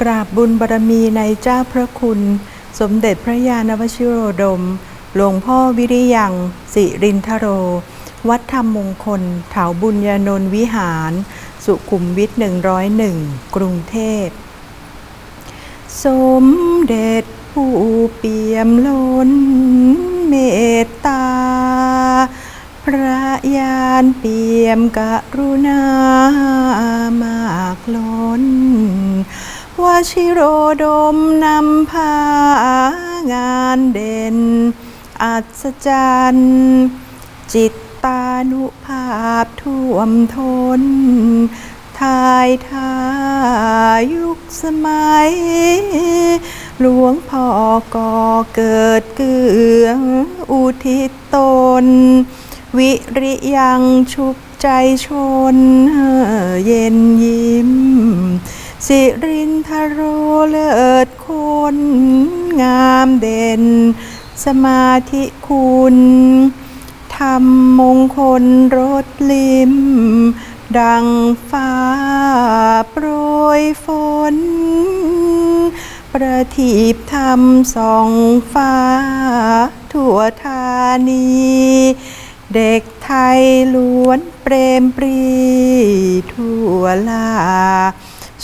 กราบบุญบารมีในเจ้าพระคุณ สมเด็จพระยาณวชิโรดม หลวงพ่อวิริยังสิรินทโร วัดธรรมมงคล เถาบุญญานนท์วิหาร สุขุมวิท101 กรุงเทพ สมเด็จผู้เปี่ยมล้นเมตตา พระยานเปี่ยมกรุณามากล้น วชิโรดมนำพางานเด่น อัศจรรย์ จิตตานุภาพท่วมทนทายทายุคสมัย หลวงพ่อก่อเกิดเกื้องอุทิศตน วิริยังชุบใจชนเย็นยิ้ม สิรินทโรเลิศคนงามเด่น สมาธิคุณธรรมมงคลรดลิม ดังฟ้าโปรยฝน ประทีปธรรมสองฟ้า ทั่วธานี เด็กไทยล้วนเปรมปรีทั่วลา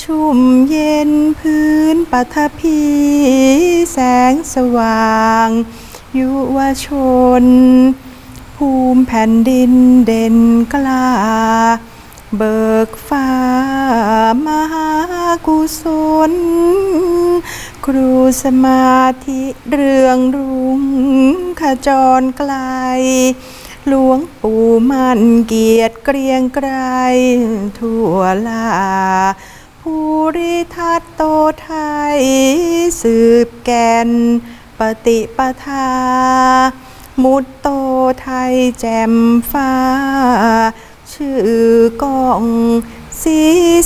ชุ่มเย็นพื้นปัทภีแสงสว่าง ยุวชน ภูมิแผ่นดินเด่นกล้า เบิกฟ้ามหากุศล ครูสมาธิเรืองรุ่งขจรไกลหลวงปู่มั่นเกียรติเกรียงไกรทั่วลา ภูริทัตโตไทย สืบแก่น ปฏิปทา มุตโตไทยแจ่มฟ้า ชื่อกองสี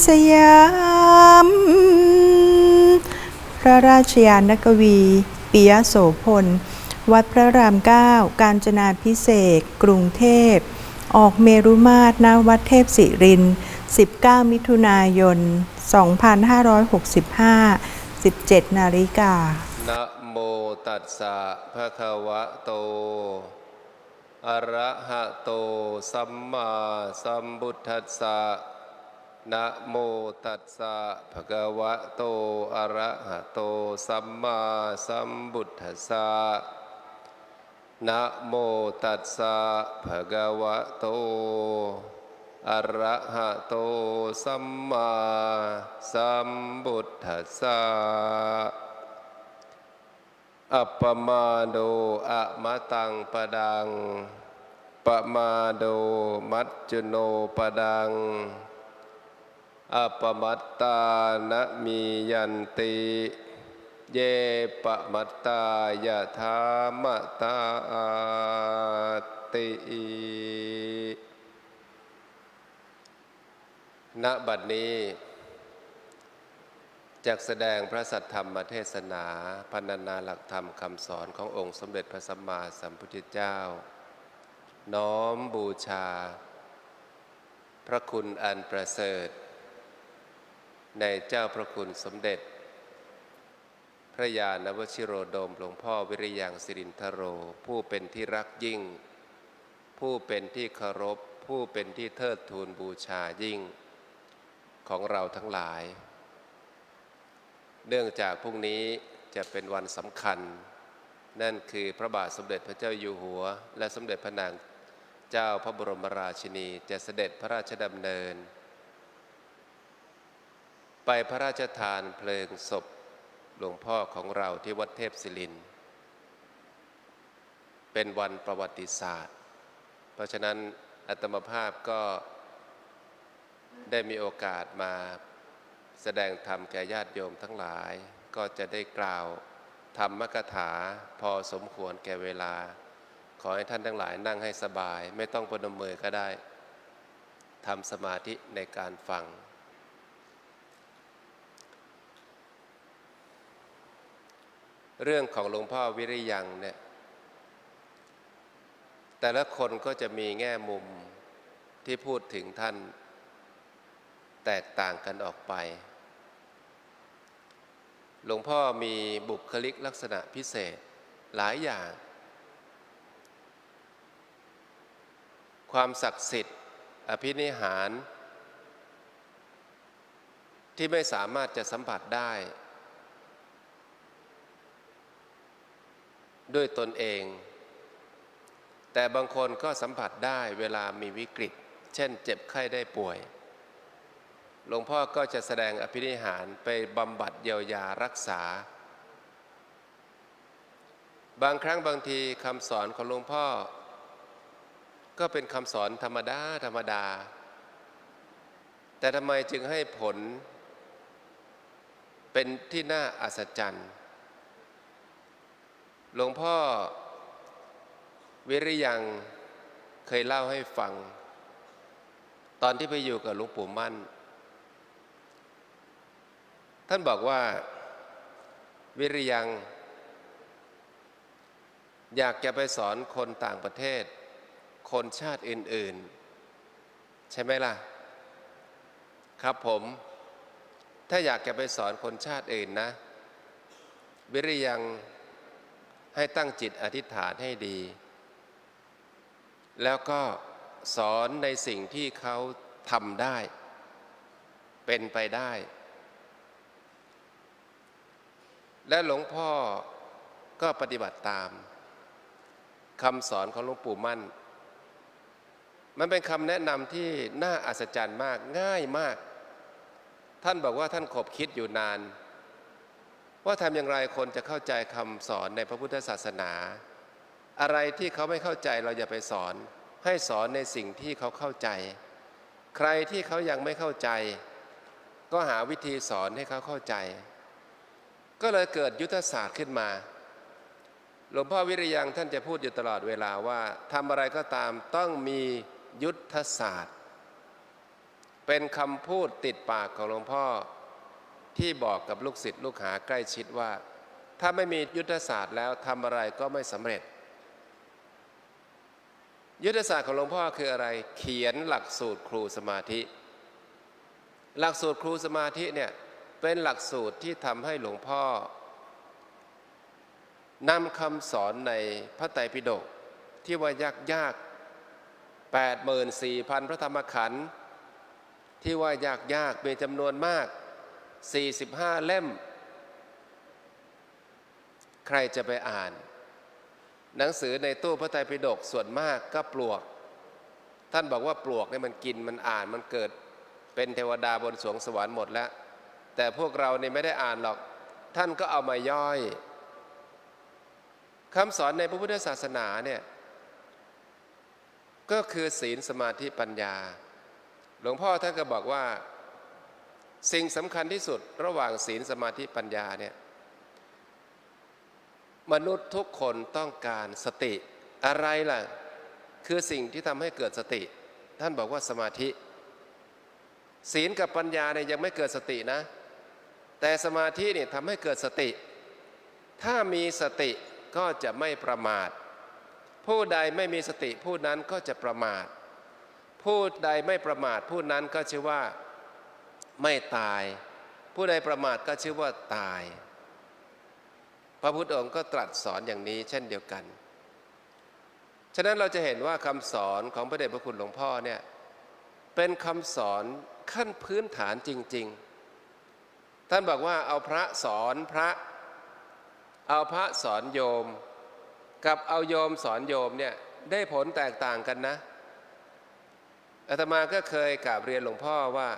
สยาม พระราชยานกวีปิยโสพล วัดพระรามเก้า การจนาพิเศษกกรุงเทพ ออกเมรุมาตรณวัดเทพศิรินทร์19 มิถุนายน 2565 17 นาฬิกานะโมตัสสะภะคะวะโต อะระหะโต สัมมาสัมพุทธัสสะนะโมตัสสะภะคะวะโต อะระหะโต สัมมาสัมพุทธัสสะนะโมตัสสะภะคะวะโต อะระหะโตสัมมาสัมพุทธัสสะอัปปมาโดอะมะตังปะดังปะมาโดมัจจุโนปะดังอัปมัตตานะมียันติเยปมัตตายะธามะตาติ ณบัดนี้จากแสดงพระสัทธรรมเทศนาพันนาหลักธรรมคำสอนขององค์สมเด็จพระสัมมาสัมพุทธเจ้า น้อมบูชา พระคุณอันประเสริฐ ในเจ้าพระคุณสมเด็จ พระยาณวชิโรดมหลวงพ่อวิริยังสิรินทโร ผู้เป็นที่รักยิ่ง ผู้เป็นที่เคารพ ผู้เป็นที่เทิดทูนบูชายิ่ง ของเราทั้งหลาย เนื่องจากพรุ่งนี้จะเป็นวันสำคัญ นั่นคือพระบาทสมเด็จพระเจ้าอยู่หัว และสมเด็จพระนางเจ้าพระบรมราชินีจะเสด็จพระราชดำเนิน ไปพระราชทานเพลิงศพหลวงพ่อของเราที่วัดเทพศิริน เป็นวันประวัติศาสตร์ เพราะฉะนั้นอัตมภาพก็ ได้มีโอกาสมาแสดงธรรมแก่ญาติโยมทั้งหลาย ก็จะได้กล่าวธรรมกถาพอสมควรแก่เวลา ขอให้ท่านทั้งหลายนั่งให้สบาย ไม่ต้องปนมือก็ได้ทำสมาธิในการฟัง เรื่องของหลวงพ่อวิริยังเนี่ยแต่ละคนก็จะมีแง่มุมที่พูดถึงท่าน แตกต่างกันออกไป หลวงพ่อมีบุคลิกลักษณะพิเศษหลายอย่าง ความศักดิ์สิทธิ์ อภินิหาร ที่ไม่สามารถจะสัมผัสได้ ด้วยตนเอง แต่บางคนก็สัมผัสได้เวลามีวิกฤต เช่นเจ็บไข้ได้ป่วย หลวงพ่อก็จะแสดงอภินิหารไปบำบัดเยียวยารักษา บางครั้งบางทีคำสอนของหลวงพ่อ ก็เป็นคำสอนธรรมดาธรรมดา แต่ทำไมจึงให้ผล เป็นที่น่าอัศจรรย์หลวงพ่อ วิริยังเคยเล่าให้ฟัง ตอนที่ไปอยู่กับหลวงปู่มั่น ท่านบอกว่าวิริยัง อยากจะไปสอนคนต่างประเทศ คนชาติอื่น ๆ ใช่ไหมล่ะ ครับผม ถ้าอยากจะไปสอนคนชาติอื่นนะ วิริยังให้ตั้งจิตอธิษฐานให้ดี แล้วก็สอนในสิ่งที่เขาทำได้ เป็นไปได้ และหลวงพ่อก็ปฏิบัติตามคำสอนของหลวงปู่มั่น มันเป็นคำแนะนำที่น่าอัศจรรย์มากง่ายมาก ท่านบอกว่าท่านขบคิดอยู่นาน ว่าทำอย่างไรคนจะเข้าใจคำสอนในพระพุทธศาสนา อะไรที่เขาไม่เข้าใจเราอย่าไปสอน ให้สอนในสิ่งที่เขาเข้าใจ ใครที่เขายังไม่เข้าใจ ก็หาวิธีสอนให้เขาเข้าใจ ก็เลยเกิดยุทธศาสตร์ขึ้นมา หลวงพ่อวิริยังท่านจะพูดอยู่ตลอดเวลาว่าทำอะไรก็ตามต้องมียุทธศาสตร์ เป็นคำพูดติดปากของหลวงพ่อที่บอกกับลูกศิษย์ลูกหาใกล้ชิดว่า ถ้าไม่มียุทธศาสตร์แล้วทำอะไรก็ไม่สำเร็จ ยุทธศาสตร์ของหลวงพ่อคืออะไร เขียนหลักสูตรครูสมาธิ หลักสูตรครูสมาธิเนี่ย เป็นหลักสูตรที่ทำให้หลวงพ่อนำคำสอนในพระไตรปิฎกที่ว่ายากยากแปดหมื่นสี่พันพระธรรมขันธ์ที่ว่ายากยากมีจำนวนมาก 45 เล่ม ใครจะไปอ่าน หนังสือในตู้พระไตรปิฎกส่วนมากก็ปลวก ท่านบอกว่าปลวกเนี่ยมันกินมันอ่านมันเกิดเป็นเทวดาบนสวงสวรรค์หมดแล้ว แต่พวกเราเนี่ยไม่ได้อ่านหรอก ท่านก็เอามาย่อยคำสอนในพระพุทธศาสนาเนี่ยก็คือศีลสมาธิปัญญา หลวงพ่อท่านก็บอกว่า สิ่งสำคัญที่สุดระหว่างศีลสมาธิปัญญาเนี่ยมนุษย์ทุกคนต้องการสติอะไรล่ะ คือสิ่งที่ทำให้เกิดสติ ท่านบอกว่าสมาธิ ศีลกับปัญญาเนี่ยยังไม่เกิดสตินะ แต่สมาธิเนี่ยทำให้เกิดสติ ถ้ามีสติก็จะไม่ประมาท ผู้ใดไม่มีสติผู้นั้นก็จะประมาท ผู้ใดไม่ประมาทผู้นั้นก็ชื่อว่าไม่ตาย ผู้ใดประมาทก็ชื่อว่าตาย พระพุทธองค์ก็ตรัสสอนอย่างนี้เช่นเดียวกัน ฉะนั้นเราจะเห็นว่าคำสอนของพระเดชพระคุณหลวงพ่อเนี่ยเป็นคำสอนขั้นพื้นฐานจริง ๆ ท่านบอกว่าเอาพระสอนพระ เอาพระสอนโยม กับเอาโยมสอนโยมเนี่ยได้ผลแตกต่างกันนะอาตมาก็เคยกราบเรียนหลวงพ่อว่า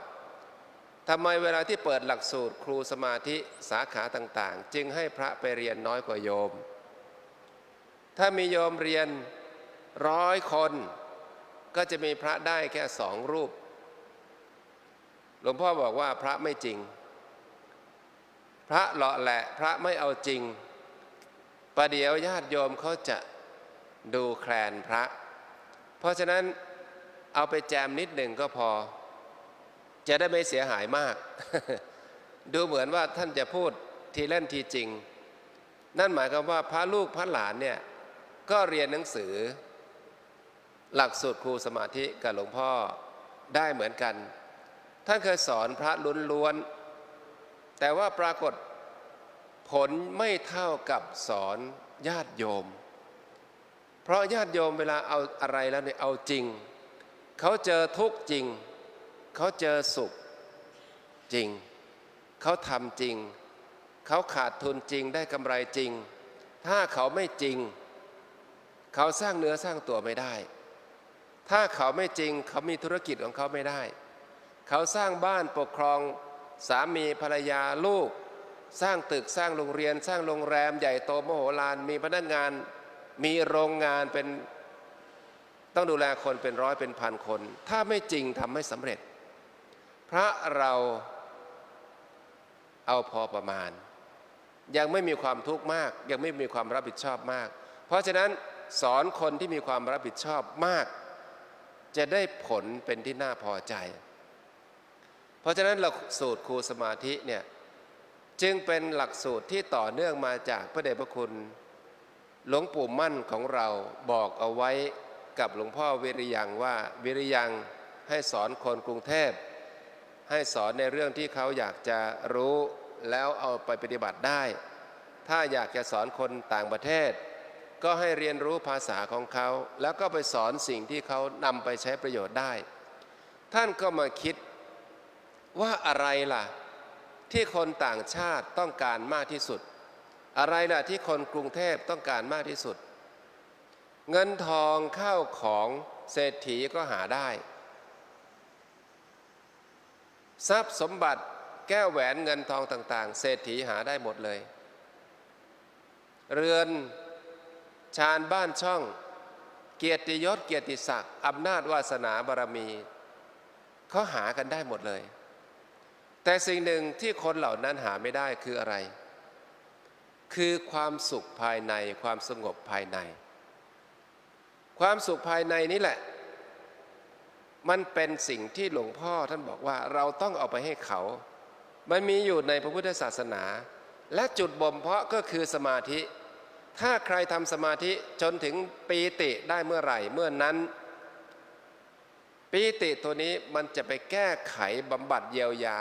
ทำไมเวลาที่เปิดหลักสูตรครูสมาธิสาขาต่าง ๆ จึงให้พระไปเรียนน้อยกว่าโยม ถ้ามีโยมเรียนร้อยคน ก็จะมีพระได้แค่สองรูป หลวงพ่อบอกว่าพระไม่จริง พระเลาะแหละพระไม่เอาจริง ประเดี๋ยวญาติโยมเขาจะดูแคลนพระ เพราะฉะนั้นเอาไปแจมนิดหนึ่งก็พอ จะได้ไม่เสียหายมาก ดูเหมือนว่าท่านจะพูดทีเล่นทีจริง นั่นหมายความว่าพระลูกพระหลานเนี่ยก็เรียนหนังสือ หลักสูตรครูสมาธิกับหลวงพ่อได้เหมือนกัน ท่านเคยสอนพระล้วนๆ แต่ว่าปรากฏผลไม่เท่ากับสอนญาติโยม เพราะญาติโยมเวลาเอาอะไรแล้วเนี่ยเอาจริง เขาเจอทุกจริง เขาเจอสุขจริง เขาทำจริง เขาขาดทุนจริงได้กำไรจริง ถ้าเขาไม่จริง เขาสร้างเนื้อสร้างตัวไม่ได้ ถ้าเขาไม่จริงเขามีธุรกิจของเขาไม่ได้ เขาสร้างบ้านปกครอง สามีภรรยาลูก สร้างตึกสร้างโรงเรียน สร้างโรงแรมใหญ่โตมโหฬารมีพนักงานมีโรงงานเป็นต้องดูแลคนเป็นร้อยเป็นพันคน ถ้าไม่จริงทำไม่สำเร็จ พระเราเอาพอประมาณ ยังไม่มีความทุกข์มาก ยังไม่มีความรับผิดชอบมาก เพราะฉะนั้นสอนคนที่มีความรับผิดชอบมาก จะได้ผลเป็นที่น่าพอใจ ราะฉะนั้นหลักสูตรครูสมาธิเนี่ยจึงเป็นหลักสูตรที่ต่อเนื่องมาจากพระเดชพระคุณหลวงปู่มั่นของเราบอกเอาไว้กับหลวงพ่อวิริยังว่าวิริยังให้สอนคนกรุงเทพ ให้สอนในเรื่องที่เขาอยากจะรู้แล้วเอาไปปฏิบัติได้ ถ้าอยากจะสอนคนต่างประเทศ ก็ให้เรียนรู้ภาษาของเขา แล้วก็ไปสอนสิ่งที่เขานำไปใช้ประโยชน์ได้ ท่านก็มาคิด ว่าอะไรล่ะ ที่คนต่างชาติต้องการมากที่สุด อะไรล่ะที่คนกรุงเทพต้องการมากที่สุด เงินทองข้าวของเศรษฐีก็หาได้ ทรัพย์สมบัติแก้วแหวนเงินทองต่าง ๆ เศรษฐีหาได้หมดเลย เรือนชานบ้านช่อง เกียรติยศเกียรติศักดิ์อำนาจวาสนาบารมีเขาหากันได้หมดเลย แต่สิ่งหนึ่งที่คนเหล่านั้นหาไม่ได้คืออะไร คือความสุขภายในความสงบภายใน ความสุขภายในนี่แหละ มันเป็นสิ่งที่หลวงพ่อท่านบอกว่าเราต้องเอาไปให้เขา มันมีอยู่ในพระพุทธศาสนา และจุดบ่มเพาะก็คือสมาธิ ถ้าใครทำสมาธิจนถึงปีติได้เมื่อไหร่เมื่อนั้นปีติตัวนี้มันจะไปแก้ไขบำบัดเยียวยา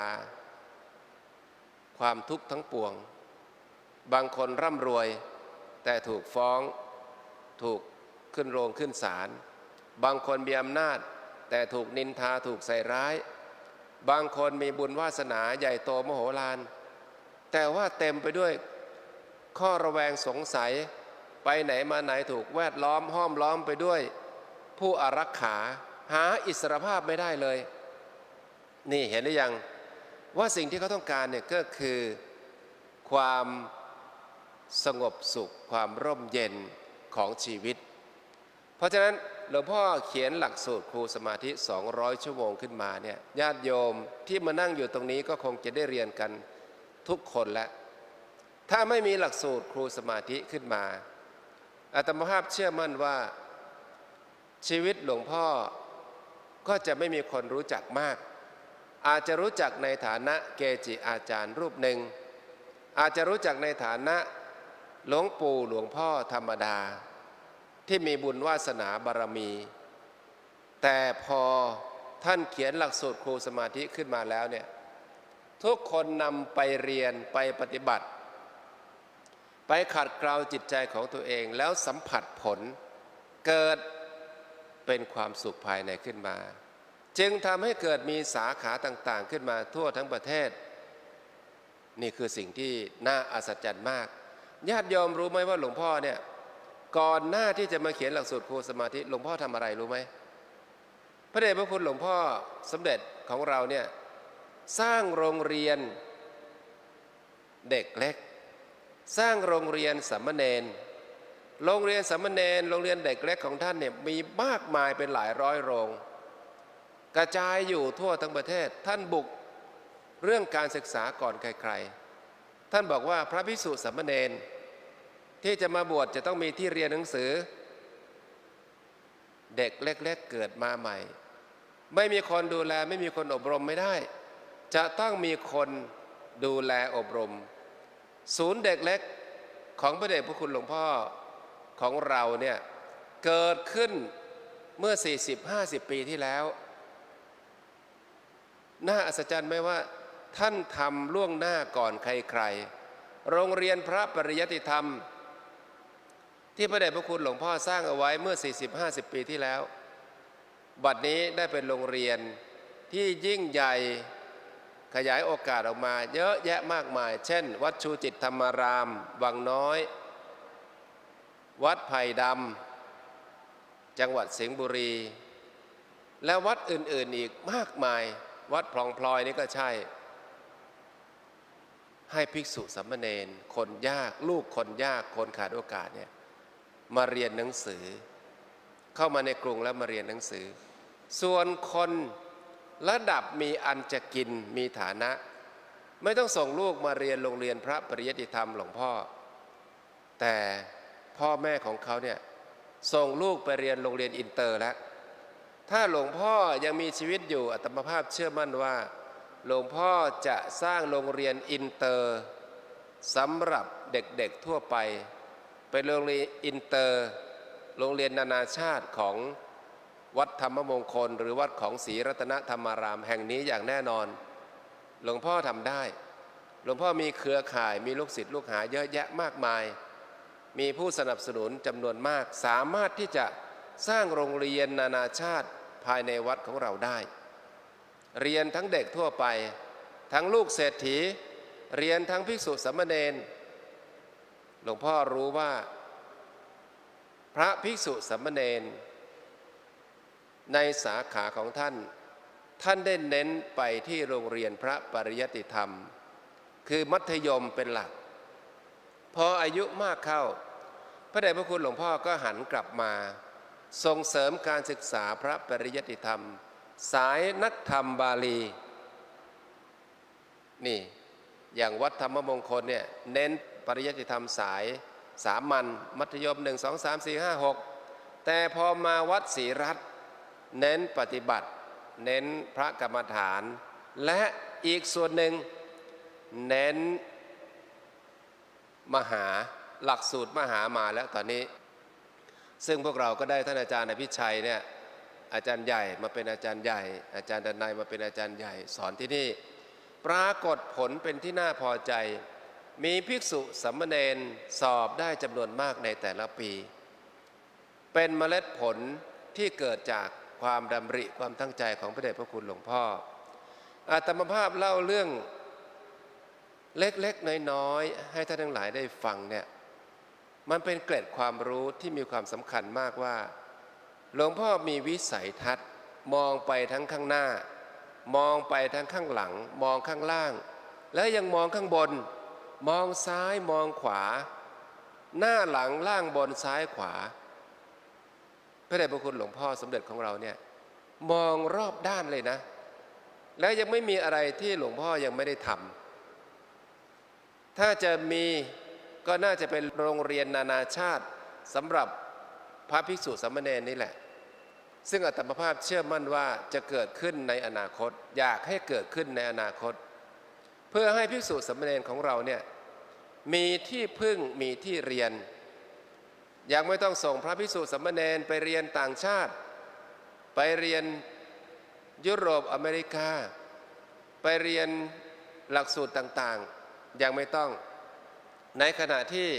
ความทุกข์ทั้งปวง บางคนร่ำรวย แต่ถูกฟ้อง ถูกขึ้นโรงขึ้นศาลบางคนมีอำนาจ แต่ถูกนินทาถูกใส่ร้าย บางคนมีบุญวาสนาใหญ่โตมโหฬารแต่ว่าเต็มไปด้วยข้อระแวงสงสัยไปไหนมาไหนถูกแวดล้อมห้อมล้อมไปด้วย ผู้อารักขา หาอิสรภาพไม่ได้เลย นี่เห็นหรือยัง ว่าสิ่งที่เขาต้องการเนี่ยก็คือความสงบสุข ความร่มเย็นของชีวิต เพราะฉะนั้นหลวงพ่อเขียนหลักสูตรครูสมาธิ 200 ชั่วโมงขึ้นมาเนี่ยญาติโยมที่มานั่งอยู่ตรงนี้ก็คงจะได้เรียนกันทุกคนแล้วถ้าไม่มีหลักสูตรครูสมาธิขึ้นมาอาตมาภาพเชื่อมั่นว่าชีวิตหลวงพ่อก็จะไม่มีคนรู้จักมาก อาจจะรู้จักในฐานะเกจิอาจารย์รูปหนึ่ง อาจจะรู้จักในฐานะหลวงปู่หลวงพ่อธรรมดา ที่มีบุญวาสนาบารมี แต่พอท่านเขียนหลักสูตรครูสมาธิขึ้นมาแล้วเนี่ยทุกคนนำไปเรียนไปปฏิบัติ ไปขัดเกลาจิตใจของตัวเองแล้วสัมผัสผลเกิดเป็นความสุขภายในขึ้นมา จึงทำให้เกิดมีสาขาต่างๆ ขึ้นมาทั่วทั้งประเทศ นี่คือสิ่งที่น่าอัศจรรย์มาก ญาติโยมรู้ไหมว่าหลวงพ่อเนี่ยก่อนหน้าที่จะมาเขียนหลักสูตรครูสมาธิหลวงพ่อทำอะไรรู้ไหมพระเดชพระคุณหลวงพ่อสมเด็จของเราเนี่ยสร้างโรงเรียนเด็กเล็ก สร้างโรงเรียนสัมมเนนโรงเรียนสัมมเนนโรงเรียนเด็กเล็กของท่านเนี่ยมีมากมายเป็นหลายร้อยโรง กระจายอยู่ทั่วทั้งประเทศ ท่านบุกเรื่องการศึกษาก่อนใครๆ ท่านบอกว่าพระภิกษุสัมมเนนที่จะมาบวชจะต้องมีที่เรียนหนังสือ เด็กเล็กๆเกิดมาใหม่ ไม่มีคนดูแลไม่มีคนอบรมไม่ได้ จะต้องมีคนดูแลอบรม ศูนย์เด็กเล็กของพระเดชพระคุณหลวงพ่อของเราเนี่ยเกิดขึ้นเมื่อ 40-50 ปีที่แล้ว น่าอัศจรรย์ไหมว่า ท่านทำล่วงหน้าก่อนใครๆ โรงเรียนพระปริยติธรรม ที่พระเดชพระคุณหลวงพ่อสร้างเอาไว้เมื่อ 40-50 ปีที่แล้ว บัดนี้ได้เป็นโรงเรียนที่ยิ่งใหญ่ขยายโอกาสออกมา เยอะแยะมากมาย เช่น วัดชูจิตธรรมาราม วังน้อย วัดไผ่ดำ จังหวัดสิงห์บุรี และวัดอื่นๆอีกมากมาย วัดพลองพลอยนี่ก็ใช่ ให้ภิกษุสามเณรคนยากลูกคนยากคนขาดโอกาสเนี่ยมาเรียนหนังสือ เข้ามาในกรุงแล้วมาเรียนหนังสือ ส่วนคนระดับมีอันจะกินมีฐานะ ไม่ต้องส่งลูกมาเรียนโรงเรียนพระปริยติธรรมหลวงพ่อ แต่พ่อแม่ของเขาเนี่ยส่งลูกไปเรียนโรงเรียนอินเตอร์แล้ว ถ้าหลวงพ่อยังมีชีวิตอยู่อัตมภาพเชื่อมั่นว่า หลวงพ่อจะสร้างโรงเรียนอินเตอร์สำหรับเด็กๆทั่วไปเป็นโรงเรียนอินเตอร์ โรงเรียนนานาชาติของวัดธรรมมงคล หรือวัดของศรีรัตนธรรมารามแห่งนี้อย่างแน่นอน หลวงพ่อทำได้ หลวงพ่อมีเครือข่ายมีลูกศิษย์ลูกหาเยอะแยะมากมาย มีผู้สนับสนุนจำนวนมากสามารถที่จะ สร้างโรงเรียนนานาชาติภายในวัดของเราได้ เรียนทั้งเด็กทั่วไป ทั้งลูกเศรษฐี เรียนทั้งภิกษุสามเณรหลวงพ่อรู้ว่า พระภิกษุสามเณรในสาขาของท่าน ท่านได้เน้นไปที่โรงเรียนพระปริยติธรรม คือมัธยมเป็นหลัก พออายุมากเข้า พระเดชพระคุณหลวงพ่อก็หันกลับมา ส่งเสริมการศึกษาพระปริยติธรรม สายนักธรรมบาลี นี่ อย่างวัดธรรมมงคลเนี่ยเน้นปริยติธรรมสายสามัญมัธยม1 2 3 4 5 6แต่พอมาวัดศรีรัตน์เน้นปฏิบัติ เน้นพระกรรมฐาน และอีกส่วนหนึ่งเน้นมหาหลักสูตรมหามาแล้วตอนนี้ ซึ่งพวกเราก็ได้ท่านอาจารย์อภิชัยเนี่ยอาจารย์ใหญ่มาเป็นอาจารย์ใหญ่ อาจารย์ดนัยมาเป็นอาจารย์ใหญ่ สอนที่นี่ ปรากฏผลเป็นที่น่าพอใจ มีภิกษุสัมมเนนสอบได้จำนวนมากในแต่ละปี เป็นเมล็ดผลที่เกิดจากความดำริความตั้งใจของพระเดชพระคุณหลวงพ่ออาตมภาพเล่าเรื่องเล็กๆ น้อยๆ ให้ท่านทั้งหลายได้ฟังเนี่ย มันเป็นเกร็ดความรู้ที่มีความสำคัญมากว่า หลวงพ่อมีวิสัยทัศน์ มองไปทั้งข้างหน้า มองไปทั้งข้างหลัง มองข้างล่าง แล้วยังมองข้างบน มองซ้ายมองขวา หน้าหลังล่างบนซ้ายขวา พระเดชพระคุณหลวงพ่อสมเด็จของเราเนี่ยมองรอบด้านเลยนะ แล้วยังไม่มีอะไรที่หลวงพ่อยังไม่ได้ทำถ้าจะมี ก็น่าจะเป็นโรงเรียนนานาชาติสำหรับพระภิกษุสามเณรนี่แหละ ซึ่งอาตมภาพเชื่อมั่นว่าจะเกิดขึ้นในอนาคต อยากให้เกิดขึ้นในอนาคต เพื่อให้ภิกษุสามเณรของเราเนี่ยมีที่พึ่งมีที่เรียน ยังไม่ต้องส่งพระภิกษุสามเณรไปเรียนต่างชาติ ไปเรียนยุโรปอเมริกา ไปเรียนหลักสูตรต่างๆ ยังไม่ต้อง ในขณะที่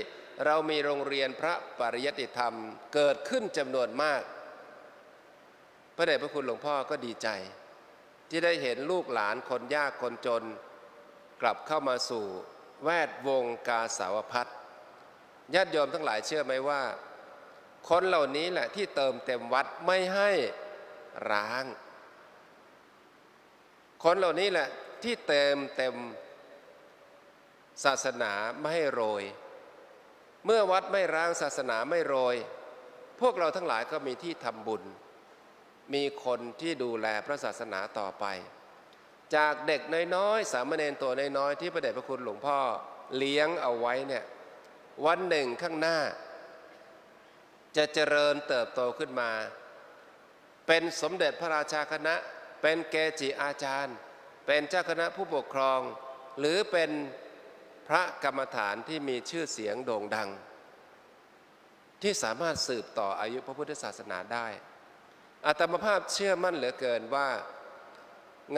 เรามีโรงเรียนพระปริยติธรรมเกิดขึ้นจำนวนมาก พระเดชพระคุณหลวงพ่อก็ดีใจ ที่ได้เห็นลูกหลานคนยากคนจน กลับเข้ามาสู่แวดวงกาสาวพัฒญาติโยมทั้งหลายเชื่อไหมว่า คนเหล่านี้แหละที่เติมเต็มวัดไม่ให้ร้าง คนเหล่านี้แหละที่เติมเต็ม ศาสนาไม่ให้โรย เมื่อวัดไม่ร้างศาสนาไม่โรย พวกเราทั้งหลายก็มีที่ทำบุญ มีคนที่ดูแลพระศาสนาต่อไป จากเด็กน้อยๆสามเณรตัวน้อยๆที่พระเดชพระคุณหลวงพ่อเลี้ยงเอาไว้เนี่ยวันหนึ่งข้างหน้า จะเจริญเติบโตขึ้นมา เป็นสมเด็จพระราชาคณะ เป็นเกจิอาจารย์ เป็นเจ้าคณะผู้ปกครอง หรือเป็น พระกรรมฐานที่มีชื่อเสียงโด่งดัง ที่สามารถสืบต่ออายุพระพุทธศาสนาได้อาตมาภาพเชื่อมั่นเหลือเกินว่า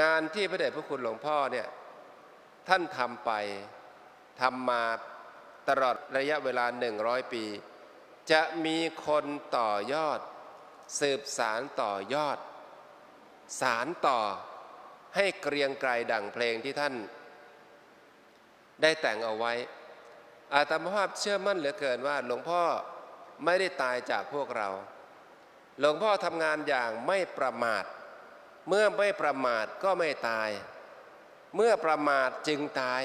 งานที่พระเดชพระคุณหลวงพ่อเนี่ยท่านทำไปทำมาตลอดระยะเวลา 100 ปี จะมีคนต่อยอด สืบสารต่อยอด สารต่อให้เกรียงไกรดั่งเพลงที่ท่าน ได้แต่งเอาไว้ อาตมาภาพเชื่อมั่นเหลือเกินว่า หลวงพ่อไม่ได้ตายจากพวกเรา หลวงพ่อทำงานอย่างไม่ประมาท เมื่อไม่ประมาทก็ไม่ตาย เมื่อประมาทจึงตาย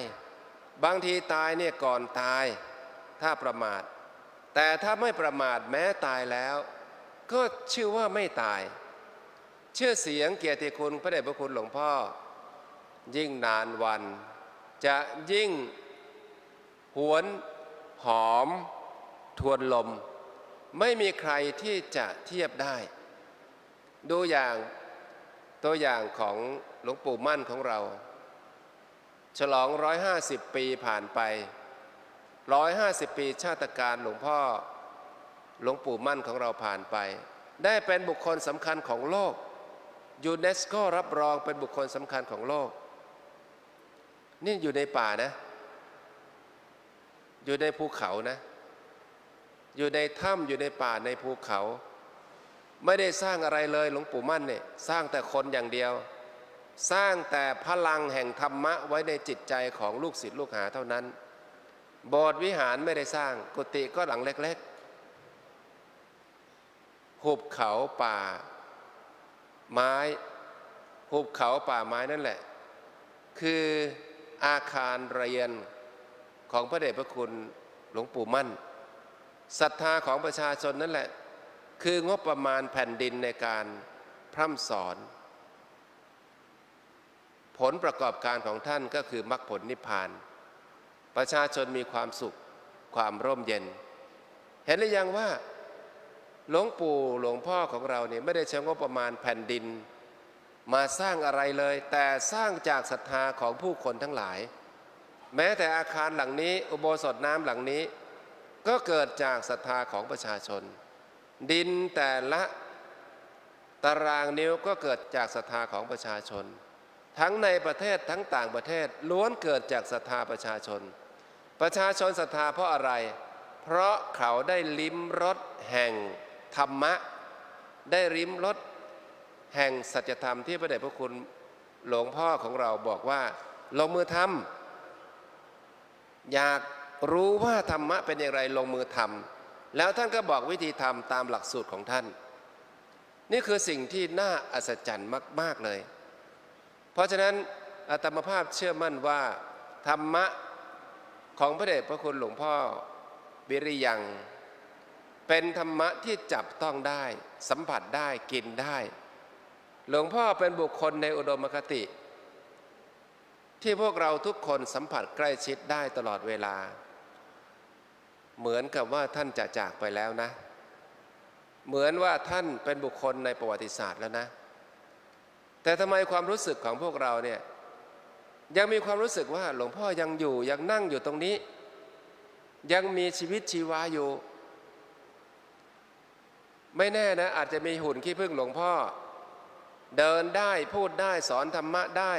บางทีตายเนี่ยก่อนตาย ถ้าประมาท แต่ถ้าไม่ประมาทแม้ตายแล้ว ก็ชื่อว่าไม่ตาย เชื่อเสียงเกียรติคุณพระเดชพระคุณหลวงพ่อ ยิ่งนานวัน จะยิ่งหวนหอม ทวนลม ไม่มีใครที่จะเทียบได้ ดูอย่างตัวอย่างของหลวงปู่มั่นของเรา ฉลอง 150 ปีผ่านไป 150 ปีชาติการหลวงพ่อหลวงปู่มั่นของเราผ่านไป ได้เป็นบุคคลสำคัญของโลกยูเนสโกรับรองเป็นบุคคลสำคัญของโลก นี่อยู่ในป่านะ อยู่ในภูเขานะ อยู่ในถ้ำอยู่ในป่าในภูเขา ไม่ได้สร้างอะไรเลยหลวงปู่มั่นเนี่ยสร้างแต่คนอย่างเดียว สร้างแต่พลังแห่งธรรมะไว้ในจิตใจของลูกศิษย์ลูกหาเท่านั้นโบสถ์วิหารไม่ได้สร้างกุฏิก็หลังเล็กๆหุบเขาป่า ไม้หุบเขาป่าไม้นั่นแหละ คือ อาคารเรียนของพระเดชพระคุณหลวงปู่มั่นศรัทธาของประชาชนนั่นแหละ คืองบประมาณแผ่นดินในการพร่ำสอน ผลประกอบการของท่านก็คือมรรคผลนิพพาน ประชาชนมีความสุขความร่มเย็น เห็นหรือยังว่าหลวงปู่หลวงพ่อของเราเนี่ยไม่ได้ใช้งบประมาณแผ่นดิน มาสร้างอะไรเลย แต่สร้างจากศรัทธาของผู้คนทั้งหลาย แม้แต่อาคารหลังนี้ อุโบสถน้ำหลังนี้ ก็เกิดจากศรัทธาของประชาชน ดินแต่ละตารางนิ้วก็เกิดจากศรัทธาของประชาชน ทั้งในประเทศทั้งต่างประเทศล้วนเกิดจากศรัทธาประชาชน ประชาชนศรัทธาเพราะอะไร เพราะเขาได้ลิ้มรสแห่งธรรมะ ได้ลิ้มรส แห่งสัจธรรมที่พระเดชพระคุณหลวงพ่อของเราบอกว่าลงมือทำอยากรู้ว่าธรรมะเป็นอย่างไรลงมือทำแล้วท่านก็บอกวิธีทำตามหลักสูตรของท่าน นี่คือสิ่งที่น่าอัศจรรย์มาก ๆเลย เพราะฉะนั้นอาตมาภาพเชื่อมั่นว่า ธรรมะของพระเดชพระคุณหลวงพ่อวิริยัง เป็นธรรมะที่จับต้องได้ สัมผัสได้กินได้ หลวงพ่อเป็นบุคคลในอุดมคติ ที่พวกเราทุกคนสัมผัสใกล้ชิดได้ตลอดเวลา เหมือนกับว่าท่านจะจากไปแล้วนะ เหมือนว่าท่านเป็นบุคคลในประวัติศาสตร์แล้วนะ แต่ทำไมความรู้สึกของพวกเราเนี่ยยังมีความรู้สึกว่าหลวงพ่อยังอยู่ยังนั่งอยู่ตรงนี้ ยังมีชีวิตชีวาอยู่ ไม่แน่นะอาจจะมีหุ่นขี้ผึ้งหลวงพ่อ เดินได้พูดได้สอนธรรมะได้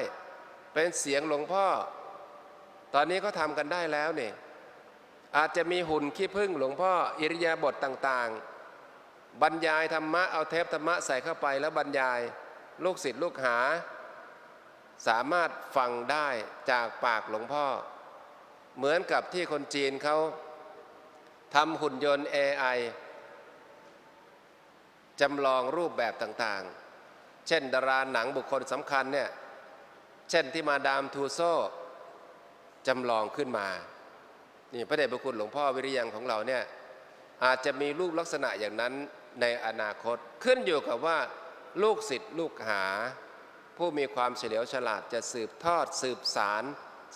เป็นเสียงหลวงพ่อ ตอนนี้เขาทำกันได้แล้วเนี่ยอาจจะมีหุ่นขี้ผึ้งหลวงพ่ออิริยาบถต่างๆ บรรยายธรรมะเอาเทปธรรมะใส่เข้าไปแล้วบรรยายลูกศิษย์ลูกหา สามารถฟังได้จากปากหลวงพ่อ เหมือนกับที่คนจีนเขาทำหุ่นยนต์ AI จำลองรูปแบบต่างๆ เช่น ดาราหนังบุคคลสำคัญเนี่ยเช่นที่มาดามทูโซจำลองขึ้นมานี่พระเดชพระคุณหลวงพ่อวิริยังของเราเนี่ยอาจจะมีรูปลักษณะอย่างนั้นในอนาคตขึ้นอยู่กับว่า ลูกศิษย์ลูกหา ผู้มีความเฉลียวฉลาดจะสืบทอดสืบสาร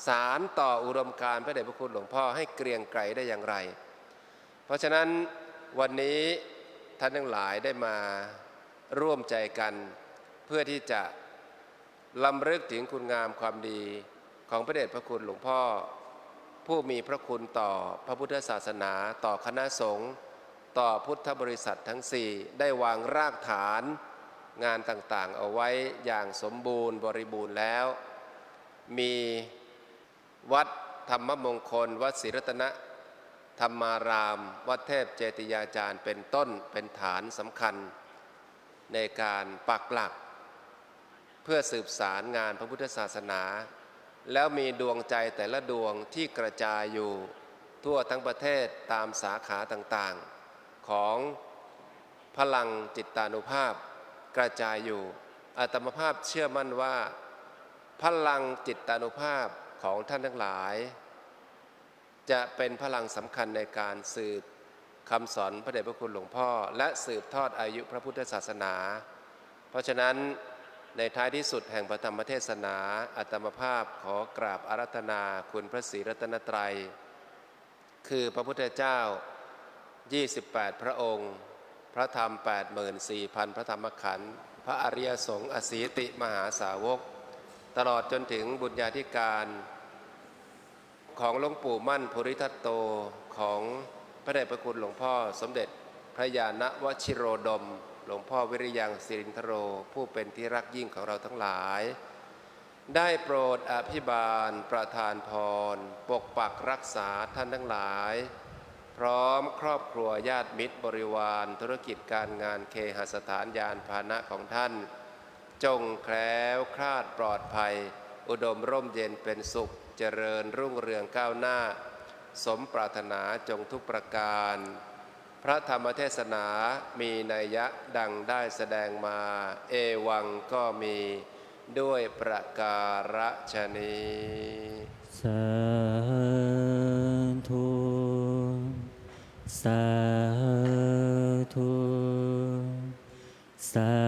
สารต่ออุดมการพระเดชพระคุณหลวงพ่อให้เกรียงไกรได้อย่างไร เพราะฉะนั้นวันนี้ท่านทั้งหลายได้มาร่วมใจกัน เพื่อที่จะลำลึกถึงคุณงามความดีของพระเดชพระคุณหลวงพ่อ ผู้มีพระคุณต่อพระพุทธศาสนา ต่อคณะสงฆ์ต่อพุทธบริษัททั้งสี่ได้วางรากฐานงานต่างๆ เอาไว้อย่างสมบูรณ์บริบูรณ์แล้ว มีวัดธรรมมงคล วัดศรีรัตนธรรมาราม วัดเทพเจติยาจารย์เป็นต้นเป็นฐานสำคัญ ในการปักหลัก พื่อสืบสารงานพระพุทธศาสนา แล้วมีดวงใจแต่ละดวงที่กระจายอยู่ ทั่วทั้งประเทศตามสาขาต่างๆ ของพลังจิตตานุภาพ กระจายอยู่อาตมภาพเชื่อมั่นว่า พลังจิตตานุภาพของท่านทั้งหลาย จะเป็นพลังสำคัญในการสืบคำสอนพระเดชพระคุณหลวงพ่อ และสืบทอดอายุพระพุทธศาสนา เพราะฉะนั้น ในท้ายที่สุดแห่งพระธรรมเทศนาอัตมภาพขอกราบอารัธนาคุณพระศรีรัตนตรัย คือพระพุทธเจ้า 28 พระองค์ พระธรรม 84,000 พระธรรมขันธ์พระอริยสงฆ์อสีติมหาสาวก ตลอดจนถึงบุญญาธิการ ของหลวงปู่มั่นภูริทัตโตของพระเดชพระคุณหลวงพ่อสมเด็จพระญาณวชิโรดม หลวงพ่อวิริยังสิรินทโร ผู้เป็นที่รักยิ่งของเราทั้งหลาย ได้โปรดอภิบาลประทานพร ปกปักรักษาท่านทั้งหลาย พร้อมครอบครัวญาติมิตรบริวาร ธุรกิจการงานเคหสถานยานพาหนะของท่าน จงแคล้วคลาดปลอดภัย อุดมร่มเย็นเป็นสุขเจริญรุ่งเรืองก้าวหน้า สมปรารถนาจงทุกประการ พระธรรมเทศนามีนัยยะดังได้แสดงมา เอวังก็มีด้วยประการฉนี้สาธุสาธุสา